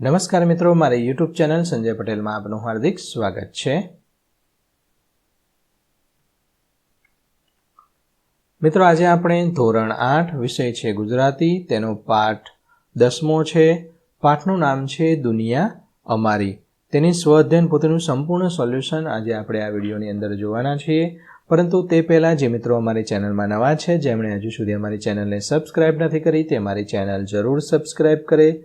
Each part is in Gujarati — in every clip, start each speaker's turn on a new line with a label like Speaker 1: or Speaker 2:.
Speaker 1: નમસ્કાર મિત્રો, મારી યુટ્યુબ ચેનલ સંજય પટેલમાં આપનું હાર્દિક સ્વાગત છે. મિત્રો, આજે આપણે ધોરણ આઠ વિષય છે ગુજરાતી, તેનો પાઠ દસમો છે, પાઠનું નામ છે દુનિયા અમારી. તેની સ્વઅધ્યયન પોતાનું સંપૂર્ણ સોલ્યુશન આજે આપણે આ વિડીયોની અંદર જોવાના છીએ. પરંતુ તે પહેલાં જે મિત્રો અમારી ચેનલમાં નવા છે, જેમણે હજુ સુધી અમારી ચેનલને સબસ્ક્રાઇબ નથી કરી, તે મારી ચેનલ જરૂર સબસ્ક્રાઇબ કરે.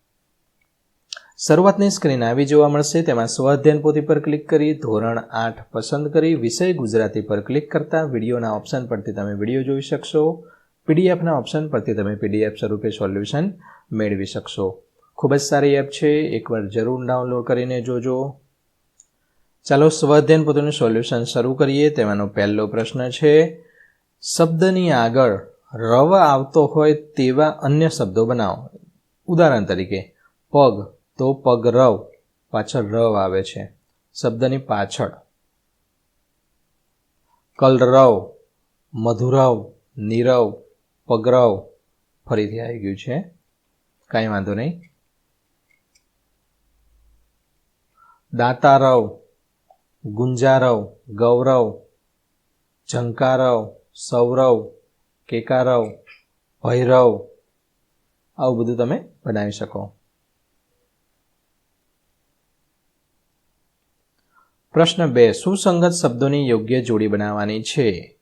Speaker 1: શરૂઆતની સ્ક્રીન આવી જોવા મળશે, તેમાં સ્વઅધ્યયન પોથી પર ક્લિક કરી, ધોરણ આઠ પસંદ કરી, વિષય ગુજરાતી પર ક્લિક કરતા વિડીયોના ઓપ્શન પરથી તમે વીડિયો જોઈ શકશો. પીડીએફના ઓપ્શન પરથી તમે પીડીએફ સ્વરૂપે સોલ્યુશન મેળવી શકશો. ખૂબ જ સારી એપ છે, એકવાર જરૂર ડાઉનલોડ કરીને જોજો. ચાલો સ્વઅધ્યયન પોતાનું સોલ્યુશન શરૂ કરીએ, તેમાંનો પહેલો પ્રશ્ન છે, શબ્દની આગળ રવ આવતો હોય તેવા અન્ય શબ્દો બનાવો. ઉદાહરણ તરીકે, પગ. તો પગ રવ, પાછળ રવ આવે છે. શબ્દની પાછળ. કલરવ મધુરવ, નીરવ, પગરવ ફરીથી આવી ગયું છે. કાંઈ વાંધો નહીં. દાતારવ, ગુંજારવ, ગૌરવ, ઝંકારવ, સૌરવ, કેકારવ, ભૈરવ, આવું બધું તમે બનાવી શકો. પ્રશ્ન બે, સુસંગત શબ્દોની યોગ્ય જોડી બનાવવાની છે.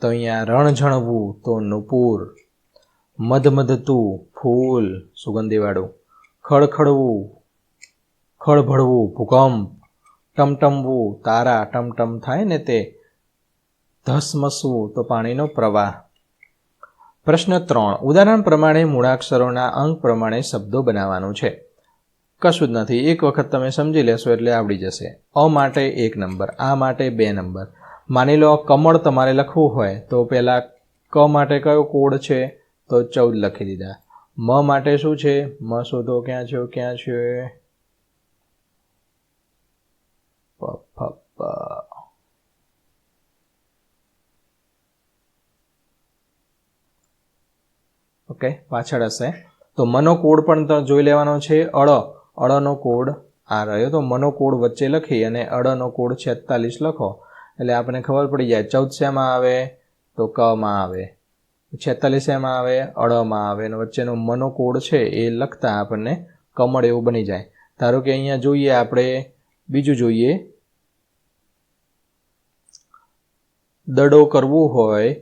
Speaker 1: તો અહીંયા રણઝણવું તો નુપુર મધમધતું ફૂલ, સુગંધીવાળું. ખડખડવું ખળભળવું ભૂકંપ. ટમટમવું, તારા, ટમટમ થાય ને તે. ધસમસવું તો પાણીનો પ્રવાહ. પ્રશ્ન ત્રણ, ઉદાહરણ પ્રમાણે મૂળાક્ષરોના અંક પ્રમાણે શબ્દો બનાવવાનું છે. કશું જ નથી. એક વખત તમે સમજી લેશો એટલે આવડી જશે. અ માટે એક નંબર, આ માટે બે નંબર. માની લો કમળ તમારે લખવું હોય, તો પહેલાં ક માટે કયો કોડ છે? તો ચૌદ લખી દીધા. મ માટે શું છે? મ શોધો ક્યાં છે ક્યાં છે? ઓકે, પાછળ હશે. તો મનો કોડ પણ જોઈ લેવાનો છે. અળ. અળનો કોડ આ રહ્યો. તો મનો કોડ વચ્ચે લખી અને અળનો કોડ છેતાલીસ લખો. એટલે આપણને ખબર પડી જાય, ચૌદ શેમાં આવે? તો કમાં આવે. છેતાલીસ એમાં આવે? અળમાં આવે. અને વચ્ચેનો મનો કોડ છે એ લખતા આપણને કમળ એવું બની જાય. ધારો કે અહીંયા જોઈએ આપણે, બીજું જોઈએ. દડો કરવું હોય,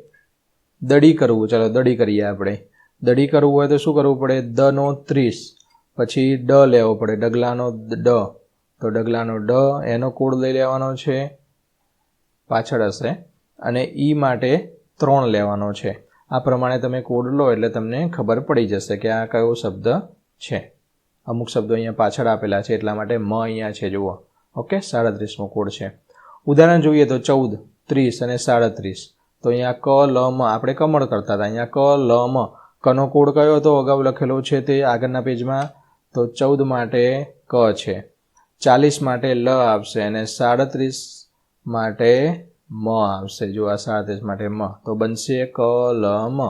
Speaker 1: દડી કરવું. ચાલો, દડી કરીએ આપણે. દડી કરવું હોય તો શું કરવું પડે? દનો ત્રીસ. પછી ડ લેવો પડે. ડગલાનો ડ. તો ડગલાનો ડ એનો કોડ લઈ લેવાનો છે. પાછળ હશે. અને ઈ માટે ત્રણ લેવાનો છે. આ પ્રમાણે તમે કોડ લો એટલે તમને ખબર પડી જશે કે આ કયો શબ્દ છે. અમુક શબ્દો અહીંયા પાછળ આપેલા છે, એટલા માટે મ અહીંયા છે. જુઓ. ઓકે? સાડત્રીસમો કોડ છે. ઉદાહરણ જોઈએ તો ચૌદ, ત્રીસ અને સાડત્રીસ. તો અહીંયા ક, લ, મ આપણે કમળ કરતા હતા. અહીંયા ક, લ, મ. કનો કોડ કયો હતો? અગાઉ લખેલો છે તે આગળના પેજમાં. તો ચૌદ માટે ક છે. ચાલીસ માટે લ આવશે અને સાડત્રીસ માટે મ આવશે. જો આ સાડત્રીસ માટે મ, તો બનશે ક લ મ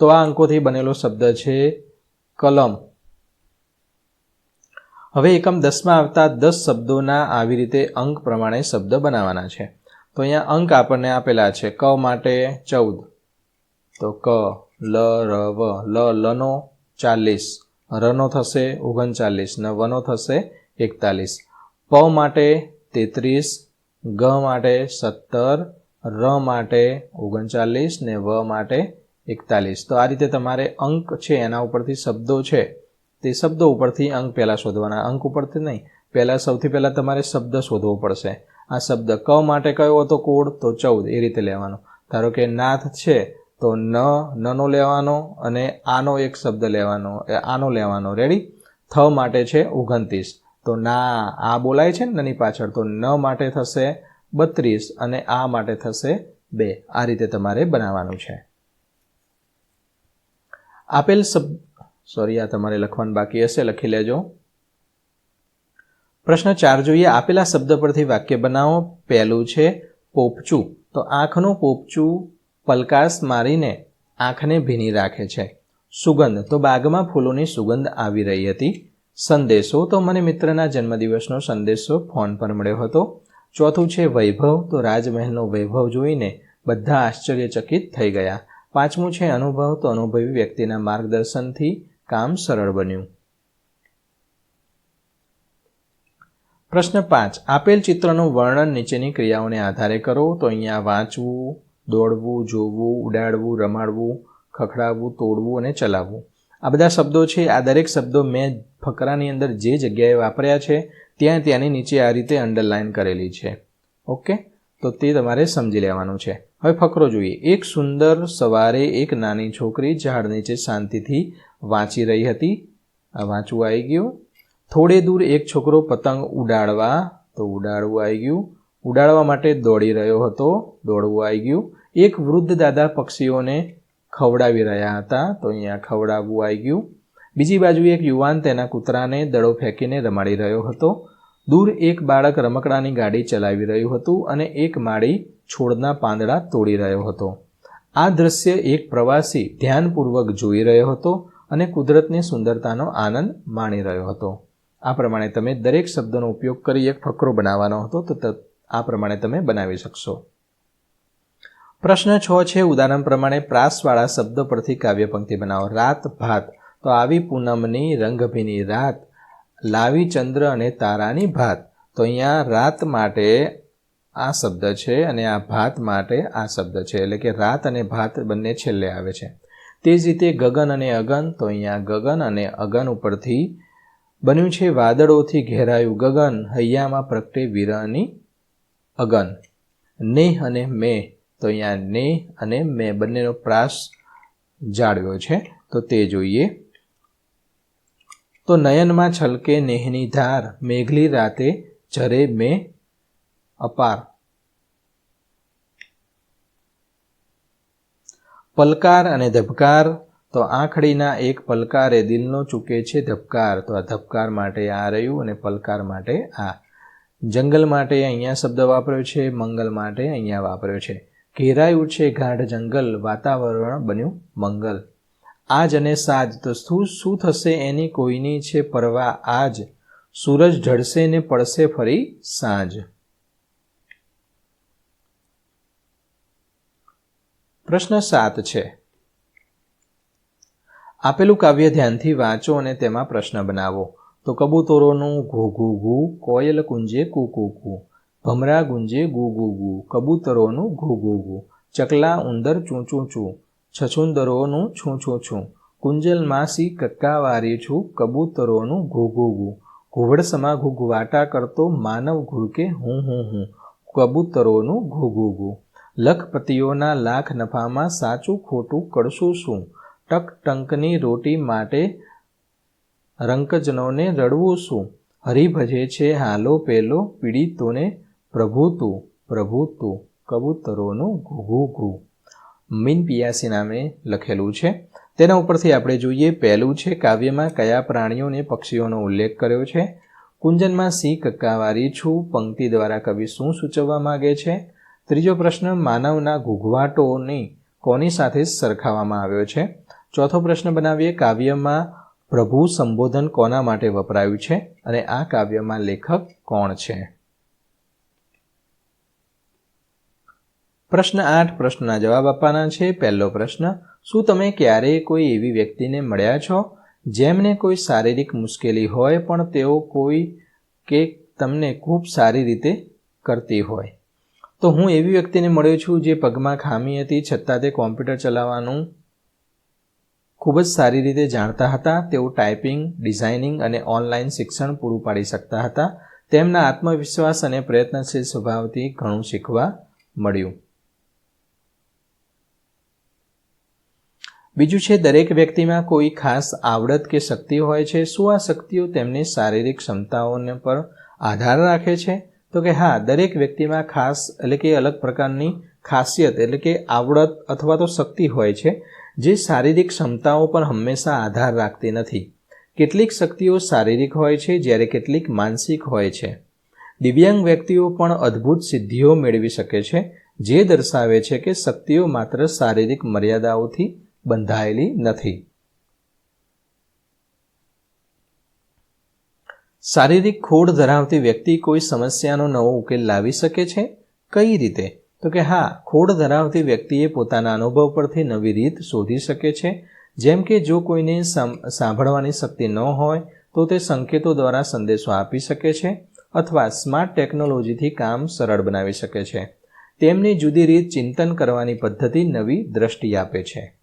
Speaker 1: તો આ અંકોથી બનેલો શબ્દ છે કલમ. હવે એકમ દસમાં આવતા દસ શબ્દોના આવી રીતે અંક પ્રમાણે શબ્દ બનાવવાના છે. તો અહીંયા અંક આપણને આપેલા છે ક માટે ચૌદ. તો ક, લ, ર, વ, લ લનો ચાલીસ. રનો થશે ઓગણચાલીસ ને વનો થશે એકતાલીસ. પ માટે તેત્રીસ, ગ માટે સત્તર, ર માટે ઓગણચાલીસ ને વ માટે એકતાલીસ. તો આ રીતે તમારે અંક છે એના ઉપરથી શબ્દો છે. તે શબ્દો ઉપરથી અંક પહેલાં શોધવાના. અંક ઉપરથી નહીં. પહેલાં સૌથી પહેલાં તમારે શબ્દ શોધવો પડશે. આ શબ્દ ક માટે કયો હતો કોડ? તો ચૌદ. એ રીતે લેવાનો. ધારો કે નાથ છે. તો ન, નનો લેવાનો અને આનો એક શબ્દ લેવાનો આનો લેવાનો. રેડી થ માટે છે ઓગણત્રીસ. તો ના, આ બોલાય છે ને નની પાછળ, તો ન માટે થશે બત્રીસ અને આ માટે થશે બે. આ રીતે તમારે બનાવવાનું છે. આપેલ શબ્દ સોરી આ તમારે લખવાનું બાકી હશે, લખી લેજો. પ્રશ્ન ચાર જોઈએ, આપેલા શબ્દ પરથી વાક્ય બનાવો. પહેલું છે પોપચું. તો આંખનું પોપચું પલકાશ મારીને આંખને ભીની રાખે છે. સુગંધ. તો બાગમાં ફૂલોની સુગંધ આવી રહી હતી. સંદેશો. તો મને મિત્રના જન્મદિવસનો સંદેશો ફોન પર મળ્યો હતો. ચોથું છે વૈભવ. તો રાજમહેલનો વૈભવ જોઈને બધા આશ્ચર્યચકિત થઈ ગયા. પાંચમું છે અનુભવ. તો અનુભવી વ્યક્તિના માર્ગદર્શનથી કામ સરળ બન્યું. પ્રશ્ન પાંચ. આપેલ ચિત્રનું વર્ણન નીચેની ક્રિયાઓને આધારે કરો. તો અહીંયા વાંચવું દોડવું, જોવું, ઉડાડવું, રમાડવું, ખખડાવવું, તોડવું અને ચલાવવું. આ બધા શબ્દો છે. આ દરેક શબ્દો મેં ફકરાની અંદર જે જગ્યાએ વાપર્યા છે, ત્યાં ત્યાંની નીચે આ રીતે અંડરલાઇન કરેલી છે. ઓકે? તો તે તમારે સમજી લેવાનું છે. હવે ફકરો જોઈએ. એક સુંદર સવારે એક નાની છોકરી ઝાડ નીચે શાંતિથી વાંચી રહી હતી. આ વાંચવું આવી ગયું. થોડે દૂર એક છોકરો પતંગ ઉડાડવા, તો ઉડાડવું આવી ગયું. ઉડાડવા માટે દોડી રહ્યો હતો. દોડવું આવી ગયું. એક વૃદ્ધ દાદા પક્ષીઓને ખવડાવી રહ્યા હતા. તો અહીંયા ખવડાવવું આવી ગયું. બીજી બાજુ એક યુવાન તેના કૂતરાને દડો ફેંકીને રમાડી રહ્યો હતો. દૂર એક બાળક રમકડાની ગાડી ચલાવી રહ્યું હતું અને એક માળી છોડના પાંદડા તોડી રહ્યો હતો. આ દ્રશ્ય એક પ્રવાસી ધ્યાનપૂર્વક જોઈ રહ્યો હતો અને કુદરતની સુંદરતાનો આનંદ માણી રહ્યો હતો. આ પ્રમાણે તમે દરેક શબ્દનો ઉપયોગ કરી એક ફકરો બનાવવાનો હતો. તો આ પ્રમાણે તમે બનાવી શકશો. પ્રશ્ન છ છે, ઉદાહરણ પ્રમાણે પ્રાસવાળા શબ્દ પરથી કાવ્ય પંક્તિ બનાવો. રાત ભાત. તો આવી પૂનમની રંગભીની રાત. લાવી ચંદ્ર અને તારાની ભાત. તો અહીંયા રાત માટે આ શબ્દ છે અને આ ભાત માટે આ શબ્દ છે. એટલે કે રાત અને ભાત બંને છેલ્લે આવે છે. તે જ રીતે ગગન અને અગન. તો અહીંયા ગગન અને અગન ઉપરથી બન્યું છે વાદળોથી ઘેરાયું ગગન. હૈયામાં પ્રગટે વિરહની અગન. નેહ અને મે. તો અહીંયા ને અને મે બંનેનો પ્રાસ જાળવ્યો છે. તો તે જોઈએ. તો નયનમાં છલકે નેહની ધાર, મેઘલી રાતે જરે મેં અપાર. પલકાર અને ધબકાર, તો આંખડીના એક પલકારે દિલનો ચૂકે છે ધબકાર. તો આ ધબકાર માટે આ રહ્યું અને પલકાર માટે આ. જંગલ માટે અહીંયા શબ્દ વાપર્યો છે, મંગલ માટે અહીંયા વાપર્યો છે. ઘેરાયું છે ગાઢ જંગલ, વાતાવરણ બન્યું મંગલ. આજ અને સાજ, તો શું શું થશે એની કોઈની છે પરવા આજ? સૂરજ ઢળશે ને પડશે ફરી સાંજ. પ્રશ્ન સાત છે. આપેલું કાવ્ય ધ્યાનથી વાંચો અને તેમાં પ્રશ્ન બનાવો. તો કબૂતરોનું ઘૂ, ઘુ, ઘૂ, કોયલ કુંજે કુ કુ કુ. ભમરા ગુંજે ગુ ગુ ગુ, કબૂતરોનું ઘુ ઘુ ઘુ ચકલા ઉંદર ચૂં ચૂં ચૂં, છછુંદરોનું છું છું છું, કુંજલ માસી કક્કાવારી છું, કબૂતરોનું ઘુ ઘુ ઘુ ઘુવડસમાં ઘૂઘવાટા કરતો માનવ ઘુડકે હું હું હું, કબૂતરોનું ઘુ ઘુ ઘુ લખપતિઓના લાખ નફામાં સાચું ખોટું કરશું શું, ટક ટંકની રોટી માટે રંકજનોને રડવું શું, હરિભજે છે હાલો પેલો પીડિતોને પ્રભુ તું પ્રભુ તું કબૂતરોનું ઘૂઘુ ઘૂ. મીન પિયાસી નામે લખેલું છે. તેના ઉપરથી આપણે જોઈએ પહેલું છે કાવ્યમાં કયા પ્રાણીઓને પક્ષીઓનો ઉલ્લેખ કર્યો છે. કુંજનમાં સિંહ કક્કાવારી છું, પંક્તિ દ્વારા કવિ શું સૂચવવા માગે છે. ત્રીજો પ્રશ્ન, માનવના ઘૂઘવાટોની કોની સાથે સરખાવવામાં આવ્યો છે? ચોથો પ્રશ્ન બનાવીએ, કાવ્યમાં પ્રભુ સંબોધન કોના માટે વપરાયું છે? અને આ કાવ્યમાં લેખક કોણ છે? પ્રશ્ન આઠ, પ્રશ્નના જવાબ આપવાના છે. પહેલો પ્રશ્ન, શું તમે ક્યારેય કોઈ એવી વ્યક્તિને મળ્યા છો જેમને કોઈ શારીરિક મુશ્કેલી હોય પણ તેઓ કોઈ કે તમને ખૂબ સારી રીતે કરતી હોય? તો હું એવી વ્યક્તિને મળ્યો છું જે પગમાં ખામી હતી, છતાં તે કોમ્પ્યુટર ચલાવવાનું ખૂબ જ સારી રીતે જાણતા હતા. તેઓ ટાઈપિંગ, ડિઝાઇનિંગ અને ઓનલાઈન શિક્ષણ પૂરું પાડી શકતા હતા. તેમના આત્મવિશ્વાસ અને પ્રયત્નશીલ સ્વભાવથી ઘણું શીખવા મળ્યું. બીજું છે, દરેક વ્યક્તિમાં કોઈ ખાસ આવડત કે શક્તિ હોય છે, શું આ શક્તિઓ તેમની શારીરિક ક્ષમતાઓને પર આધાર રાખે છે? તો કે હા, દરેક વ્યક્તિમાં ખાસ એટલે કે અલગ પ્રકારની ખાસિયત એટલે કે આવડત અથવા તો શક્તિ હોય છે, જે શારીરિક ક્ષમતાઓ પર હંમેશા આધાર રાખતી નથી. કેટલીક શક્તિઓ શારીરિક હોય છે, જ્યારે કેટલીક માનસિક હોય છે. દિવ્યાંગ વ્યક્તિઓ પણ અદ્ભુત સિદ્ધિઓ મેળવી શકે છે, જે દર્શાવે છે કે શક્તિઓ માત્ર શારીરિક મર્યાદાઓથી બંધાયેલી નથી. શારીરિક ખોડ ધરાવતી વ્યક્તિ કોઈ સમસ્યાનો નવો ઉકેલ લાવી શકે છે? કઈ રીતે? તો કે હા, ખોડ ધરાવતી વ્યક્તિએ પોતાના અનુભવ પરથી નવી રીત શોધી શકે છે. જેમ કે જો કોઈને સાંભળવાની શક્તિ ન હોય, તો તે સંકેતો દ્વારા સંદેશો આપી શકે છે અથવા સ્માર્ટ ટેકનોલોજીથી કામ સરળ બનાવી શકે છે. તેમની જુદી રીત ચિંતન કરવાની પદ્ધતિ નવી દ્રષ્ટિ આપે છે.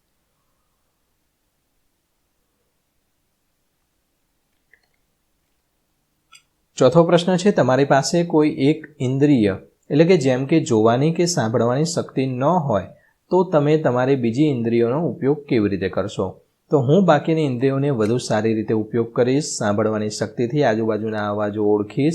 Speaker 1: ચોથો પ્રશ્ન છે, તમારી પાસે કોઈ એક ઇન્દ્રિય, એટલે કે જેમ કે જોવાની કે સાંભળવાની શક્તિ ન હોય, તો તમે તમારી બીજી ઇન્દ્રિયોનો ઉપયોગ કેવી રીતે કરશો? તો હું બાકીની ઇન્દ્રિયોને વધુ સારી રીતે ઉપયોગ કરીશ, સાંભળવાની શક્તિથી આજુબાજુના અવાજો ઓળખીશ,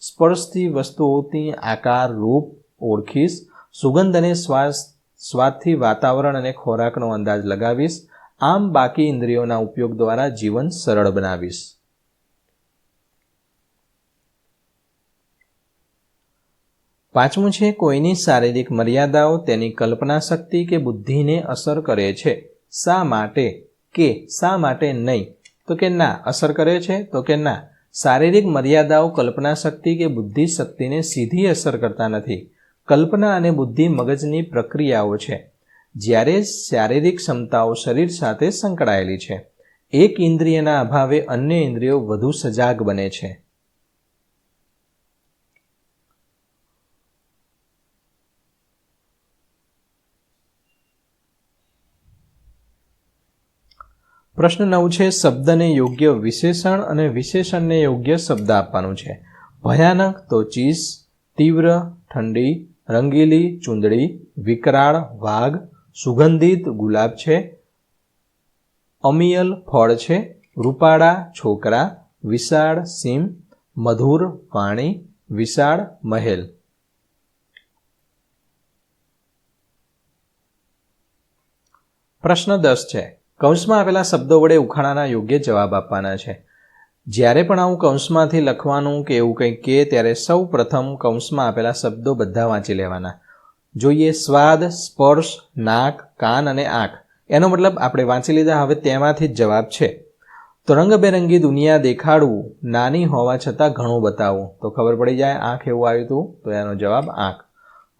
Speaker 1: સ્પર્શથી વસ્તુઓની આકાર રૂપ ઓળખીશ, સુગંધ અને શ્વાસ સ્વાદથી વાતાવરણ અને ખોરાકનો અંદાજ લગાવીશ, આમ બાકી ઇન્દ્રિયોના ઉપયોગ દ્વારા જીવન સરળ બનાવીશ. પાંચમું છે, કોઈની શારીરિક મર્યાદાઓ તેની કલ્પના શક્તિ કે બુદ્ધિને અસર કરે છે. શા માટે? કે શા માટે નહીં? તો કે ના, અસર કરે છે? તો કે ના. શારીરિક મર્યાદાઓ કલ્પના શક્તિ કે બુદ્ધિ શક્તિને સીધી અસર કરતા નથી. કલ્પના અને બુદ્ધિ મગજની પ્રક્રિયાઓ છે. જ્યારે શારીરિક ક્ષમતાઓ શરીર સાથે સંકળાયેલી છે. એક ઇન્દ્રિયના અભાવે અન્ય ઇન્દ્રિયો વધુ સજાગ બને છે. પ્રશ્ન નવ છે, શબ્દને યોગ્ય વિશેષણ અને વિશેષણને યોગ્ય શબ્દ આપવાનું છે. ભયાનક તો ચીસ, તીવ્ર, ઠંડી, રંગીલી, ચૂંદડી, વિકરાળ, વાઘ, સુગંધિત ગુલાબ છે, અમિયલ ફળ છે, રૂપાળા, છોકરા, વિશાળ, સીમ, મધુર પાણી વિશાળ, મહેલ. પ્રશ્ન દસ છે કૌંસમાં આપેલા શબ્દો વડે ઉખાણાના યોગ્ય જવાબ આપવાના છે. જ્યારે પણ આવું કૌંસમાંથી લખવાનું કે એવું કંઈક કે, ત્યારે સૌ પ્રથમ કૌંસમાં આપેલા શબ્દો બધા વાંચી લેવાના. જોઈએ સ્વાદ, સ્પર્શ, નાક, કાન અને આંખ. એનો મતલબ આપણે વાંચી લીધા, હવે તેમાંથી જ જવાબ છે. તો રંગબેરંગી દુનિયા દેખાડવું, નાની હોવા છતાં ઘણું બતાવવું તો ખબર પડી જાય, આંખ એવું આવ્યું હતું, તો એનો જવાબ આંખ.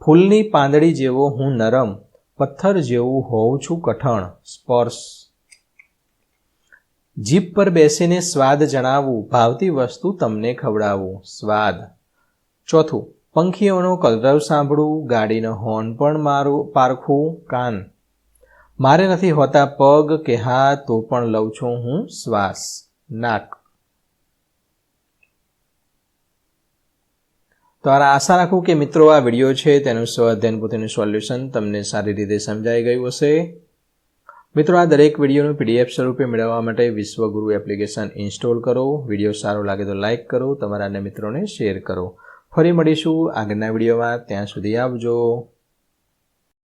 Speaker 1: ફૂલની પાંદડી જેવો હું નરમ, પથ્થર જેવું હોઉં છું કઠણ. સ્પર્શ. જીપ પર બેસીને સ્વાદ જણાવવું, ભાવતી વસ્તુ તમને ખવડાવવું. સ્વાદ. ચોથું, પંખીઓનો કલરવ સાંભળવું, ગાડીનો હોર્ન પણ મારું, પારખવું, કાન. મારે નથી હોતા પગ કે હા તો પણ લઉં છું હું શ્વાસ. નાક. તો આ આશા રાખું કે મિત્રો આ વીડિયો છે, તેનું સ્વઅધ્યયન પોતેનું સોલ્યુશન તમને સારી રીતે સમજાઈ ગયું હશે. મિત્રો, આ દરેક વિડીયોનું પીડીએફ સ્વરૂપે મેળવવા માટે વિશ્વગુરુ એપ્લિકેશન ઇન્સ્ટોલ કરો. વીડિયો સારો લાગે તો લાઇક કરો, તમારા અન્ય મિત્રોને શેર કરો. ફરી મળીશું આગળના વિડીયોમાં. ત્યાં સુધી આવજો.